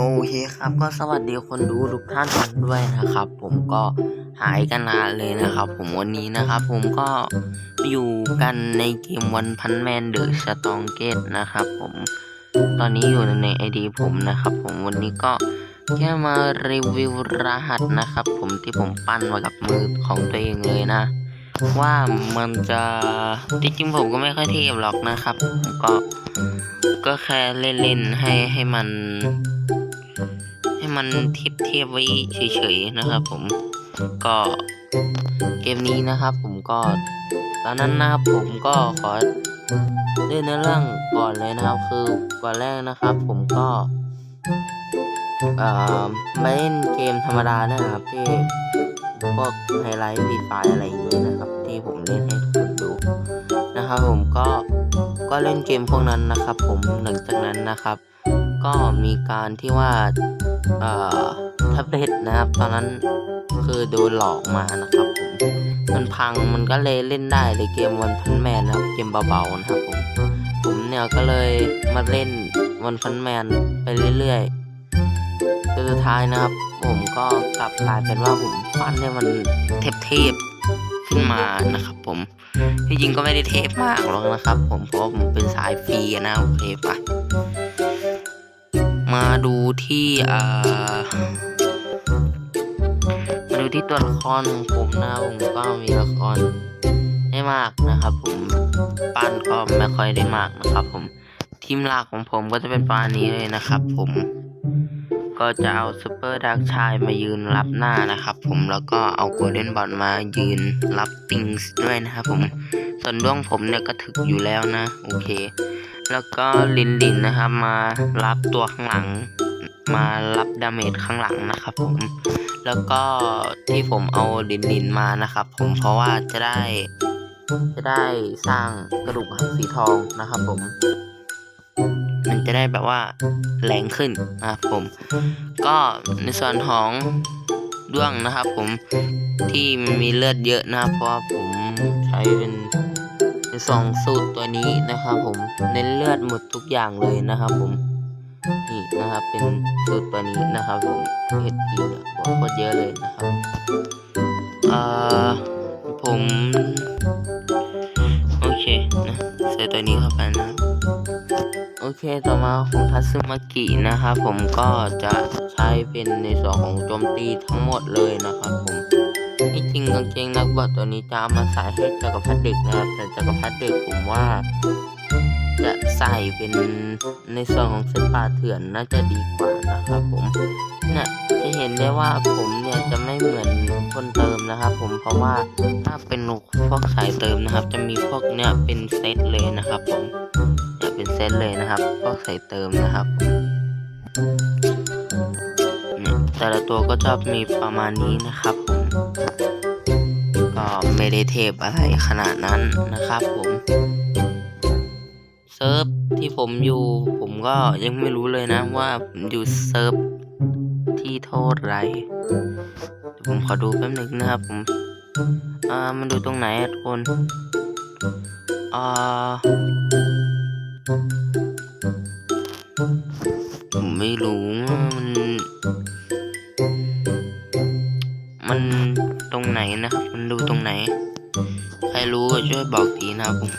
โอเคครับก็สวัสดีคนดูทุกท่านกันด้วยนะครับ ผมก็หายกันนานเลยนะครับ ผมวันนี้นะครับ ผมก็อยู่กันในเกมวันพันแมนเดอะสตองเกตนะครับ ผมตอนนี้อยู่ในไอดีผมนะครับ ผมวันนี้ก็แค่มารีวิวรหัสนะครับ ผมที่ผมปั้นมากับมือของตัวเองเลยนะ ว่ามันจะจริงๆผมก็ไม่ค่อยเทพหรอกนะครับ ผมก็ก็แค่เล่นๆให้ให้มัน ให้มันเทียบเทียบไว้เฉยๆนะครับ ผมก็เกมนี้นะครับ ผมก็ตอนนั้นนะครับผมก็ขอเล่นเนื้อเรื่องก่อนเลยนะครับ คือก่อนแรกนะครับ ผมก็เอ่อมาเล่นเกมธรรมดาเนี่ยนะครับ ที่พวกไฮไลท์ฟรีไฟอะไรอย่างเงี้ยนะครับ ที่ผมเล่นให้ทุกคนดูนะครับ ผมก็ก็เล่นเกมพวกนั้นนะครับ ผมหลังจากนั้นนะครับ ก็มีการที่ว่าเอ่อแท็บเล็ตนะครับ ตอนนั้นคือโดนหลอกมานะครับผมมันพังมันก็เลยเล่นได้เลยเกมวันพันแมนนะครับ เกมเบาๆนะครับผมผมเนี่ยก็เลยมาเล่นวันพันแมนไปเรื่อยๆจนสุดท้ายนะครับ ผมก็กลับกลายเป็นว่าผมปั้นให้มันเทพๆขึ้นมานะครับ ผมที่จริงก็ไม่ได้เทพมากหรอกนะครับ ผมเพราะผมเป็นสายฟรีนะโอเคปะ มาดูที่อ่ามาดูที่ตัวละครของผมนะผมก็มีละครไม่มากนะครับ ผมปั้นก็ไม่ค่อยได้มากนะครับ ผมทีมหลักของผมก็จะเป็นปานี้เลยนะครับ ผมก็จะเอาซูเปอร์ดักชายมายืนรับหน้านะครับ ผมแล้วก็เอาโกลเด้นบอลมายืนรับติงส์ด้วยนะครับผมส่วนดวงผมเนี่ยก็ถึกอยู่แล้วนะ โอเค แล้วก็ลินลินนะครับมารับตัวข้างหลัง มารับดาเมจข้างหลังนะครับผมแล้วก็ที่ผมเอาลินลินมานะครับ ผมเพราะว่าจะได้ จะได้สร้างกระดูกหักสีทองนะครับผม มันจะได้แบบว่าแรงขึ้นนะครับผม ก็ในส่วนของด้วงนะครับ ผมที่มีเลือดเยอะนะเพราะว่าผมใช้เป็น สองสูตรตัวนี้นะครับผมเน้นเลือดหมดทุกอย่างเลยนะครับผมนี่นะครับเป็นสูตรตัวนี้นะครับผมเห็ดทีเนี่ยโคตรเยอะเลยนะครับอ่อผมโอเคนะใส่ตัวนี้เข้าไปนะโอเคต่อมาของทัซึมากินะครับผมก็จะใช้เป็นในส่วนของโจมตีทั้งหมดเลยนะครับผม ที่จริงกางเกงนักบอลตัวนี้จะเอามาใส่ให้จักรพรรดิเด็กนะครับ แต่จักรพรรดิเด็กผมว่า จะใส่เป็นในส่วนของเส้นปลาเถื่อนน่าจะดีกว่านะครับผมเนี่ยจะเห็นได้ว่าผมเนี่ยจะไม่เหมือนคนเติมนะครับ ผมเพราะว่าถ้าเป็นพวกสายเติมนะครับ จะมีพวกเนี่ยเป็นเซตเลยนะครับ ผมเนี่ยเป็นเซตเลยนะครับ พวกสายเติมนะครับเนี่ยแต่ละตัวก็จะมีประมาณนี้นะครับผม ก็ไม่ได้เทพอะไรขนาดนั้นนะครับผมเซิร์ฟที่ผมอยู่ ผมก็ยังไม่รู้เลยนะว่าผมอยู่เซิร์ฟที่เท่าไรผมขอดูแป๊บหนึงนะครับผมอ่ามันดูตรงไหนทุกคนอ่าผมไม่รู้ว่ามันมัน นนะครับ มันดูตรงไหน ใครรู้ก็ช่วยบอกทีนะครับผม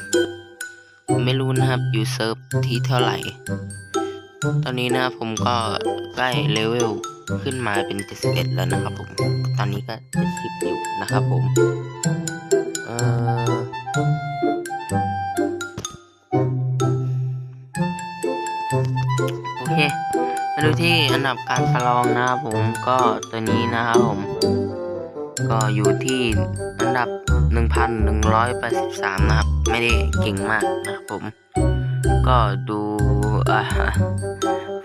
ผมไม่รู้นะครับอยู่เซิร์ฟที่เท่าไหร่ ตอนนี้นะครับผมก็ใกล้เลเวลขึ้นมาเป็น 71 แล้วนะครับผม ตอนนี้ก็ 70 อยู่นะครับผม เอ่อโอเคมาดูที่อันดับการประลองนะครับผมก็ตัวนี้นะครับผม ก็อยู่ที่อันดับ 1,183 นะครับ ไม่ได้เก่งมากนะครับผม ก็ดูอ่า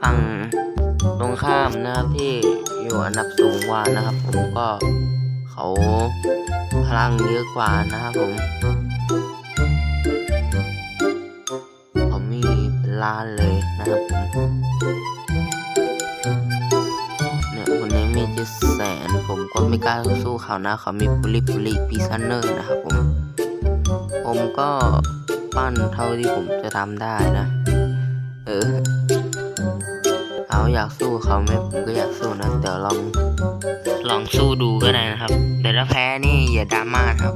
ฝั่งตรงข้ามนะครับที่อยู่อันดับสูงกว่านะครับ ผมก็เขาพลังเยอะกว่านะครับผมเขามีเป็นล้านเลยนะครับผม แสน ผมก็ไม่กล้าสู้เขานะเขามีปุริปุริปีซันเนอร์นะครับผม ผมก็ปั้นเท่าที่ผมจะทำได้นะ เออเขาอยากสู้เขาไหมผมก็อยากสู้นะเดี๋ยวลอง ลองสู้ดูก็ได้นะครับ แต่ถ้าแพ้นี่อย่าดราม่าครับ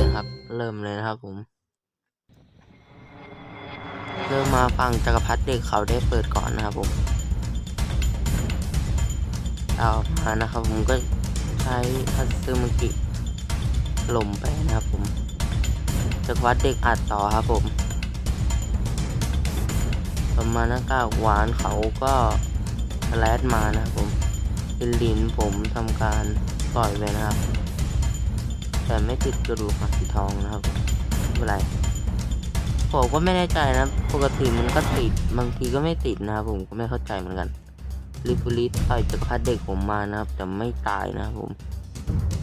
นะครับ เริ่มเลยนะครับผมเริ่มมาฟังจักรพรรดิเด็กเขาได้เปิดก่อนนะครับผม เอามานะครับ ผมก็ใช้ทัตซึมากิหล่มไปนะครับผมจักรพรรดิเด็กอัดต่อครับผมประมาณหน้ากาหวานเขาก็แลดมานะครับผมลินลินผมทำการปล่อยไปนะครับ แต่ไม่ติดกระดูกหักสีทองนะครับไม่เป็นไรผมก็ไม่แน่ใจนะ ปกติมันก็ติดบางทีก็ไม่ติดนะครับผมก็ไม่เข้าใจเหมือนกัน ลิฟลิสต่อยจักรพรรดิเด็กผมมานะครับ แต่ไม่ตายนะครับผม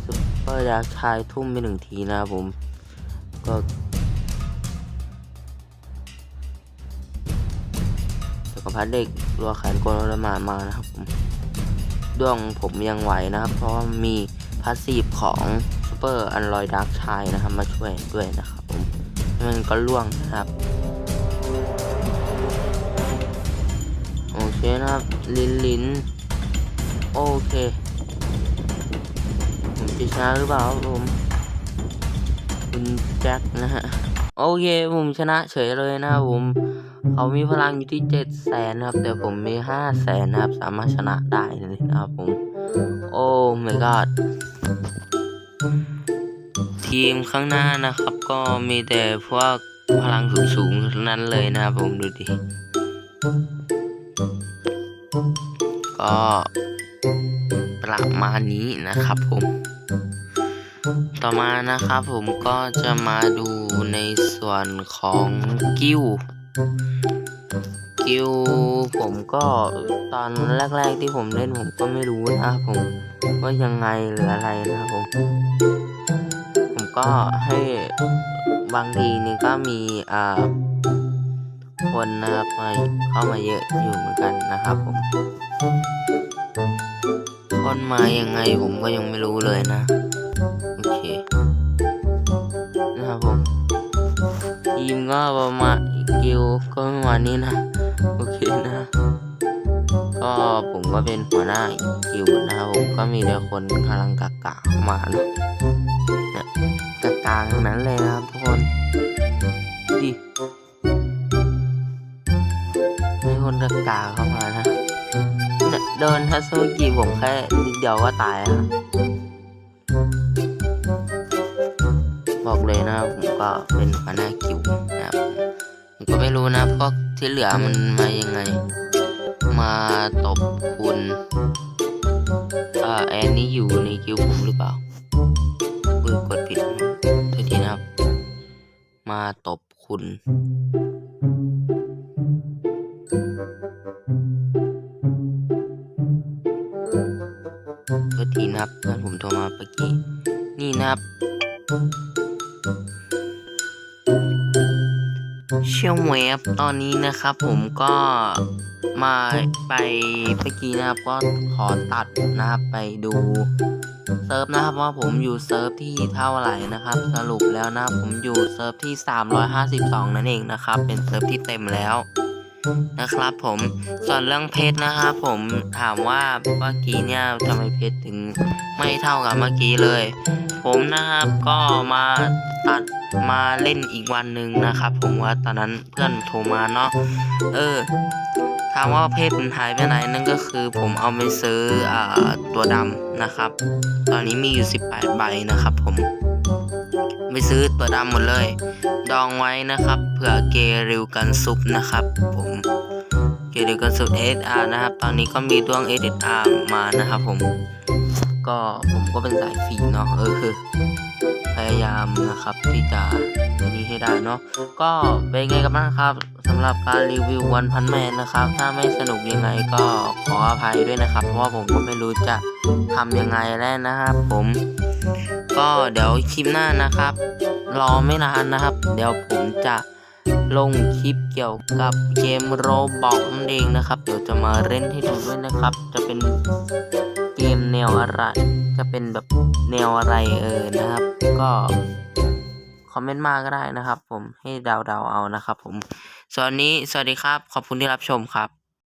ซุปเปอร์ดาร์ชายทุ่มไปหนึ่งทีนะครับผม ก็จักรพรรดิเด็กรัวแขนโกนละหมาดมานะครับผมดวงผมยังไหวนะครับ เพราะมีพาสซีฟของซูเปอร์อันลอยดาร์กชายนะครับ มาช่วยด้วยนะครับผมมันก็ล่วงนะครับ นะครับ ลินลินโอเค ผมจะชนะหรือเปล่าผม คุณแจ็คนะฮะ โอเคผมชนะเฉยเลยนะครับผม เขามีพลังอยู่ที่เจ็ดแสนนะครับ แต่ผมมีห้าแสนนะครับ สามารถชนะได้เลยนะครับผม โอ้ my god ทีมข้างหน้านะครับ ก็มีแต่พวกพลังสูงๆทั้งนั้นเลยนะครับผมดูดิ ก็ประมาณนี้นะครับผม ต่อมานะครับผมก็จะมาดูในส่วนของกิ้วกิ้วผมก็ตอนแรก ๆที่ผมเล่นผมก็ไม่รู้นะผมว่ายังไงหรืออะไรนะผมผมก็ให้บางทีนี่ก็มีอ่า คนนะครับมาเข้ามาเยอะอยู่เหมือนกันนะครับผม คนมายังไงผมก็ยังไม่รู้เลยนะ โอเค นะครับผม ทีมก็ประมาณกิวก็ประมาณนี้นะ โอเคนะ ก็ผมก็เป็นหัวหน้ากิวนะครับผมก็มีแต่คนกำลังกากามาเนะกากาทั้งนั้นเลยนะครับ คนกากาเข้ามานะเดินทัศนกิผมแค่นิดเดียวก็ตายแล้วบอกเลยนะครับผมก็เป็นหัวหน้ากิวนะครับผมก็ไม่รู้นะพวกที่เหลือมันมายังไง มาตบคุณเอ่อแอนนี่อยู่ในคิวผมหรือเปล่าปือกดผิดโทษทีนะครับ มาตบคุณ นะครับ เพื่อนผมโทรมาเมื่อกี้ นี่นะครับเชี่ยวเวฟตอนนี้นะครับ ผมก็มาไปเมื่อกี้นะครับก็ขอตัดนะครับไปดูเซิร์ฟนะครับว่าผมอยู่เซิร์ฟที่เท่าไหร่นะครับ สรุปแล้วนะผมอยู่เซิร์ฟที่ 352 นั่นเองนะครับ เป็นเซิร์ฟที่เต็มแล้ว นะครับผมส่วนเรื่องเพชรนะครับผมถามว่าเมื่อกี้เนี่ยทำไมเพชรถึงไม่เท่ากับเมื่อกี้เลย ผมนะครับก็มาตัดมาเล่นอีกวันหนึ่งนะครับ ผมว่าตอนนั้นเพื่อนโทรมาเนาะเออถามว่าเพศมันหายไปไหนนั่นก็คือผมเอาไปซื้ออ่าตัวดำนะครับ ตอนนี้มีอยู่ 18 ใบนะครับผม ไปซื้อตัวดำหมดเลย ดองไว้นะครับ เผื่อเกริวกันซุปนะครับ ผมเกริวกันซุป SR นะครับ ตอนนี้ก็มีดวง SR มานะครับ ผม ก็ผมก็เป็นสายฝีเนาะเออคือพยายามนะครับที่จะอันนี้ให้ได้เนาะก็เป็นไงกันบ้างครับสำหรับการรีวิววันพันแมนนะครับ ถ้าไม่สนุกยังไงก็ขออภัยด้วยนะครับ เพราะว่าผมก็ไม่รู้จะทำยังไงแล้วนะครับผม ก็เดี๋ยวคลิปหน้านะครับ รอไม่นานนะครับ เดี๋ยวผมจะ ลงคลิปเกี่ยวกับเกมโรบอกนั่นเองนะครับ เดี๋ยวจะมาเล่นให้ดูด้วยนะครับ จะเป็นเกมแนวอะไร จะเป็นแบบแนวอะไรเออนะครับ ก็คอมเมนต์มาก็ได้นะครับ ผมให้เดาๆเอานะครับ ผมส่วนนี้สวัสดีครับ ขอบคุณที่รับชมครับ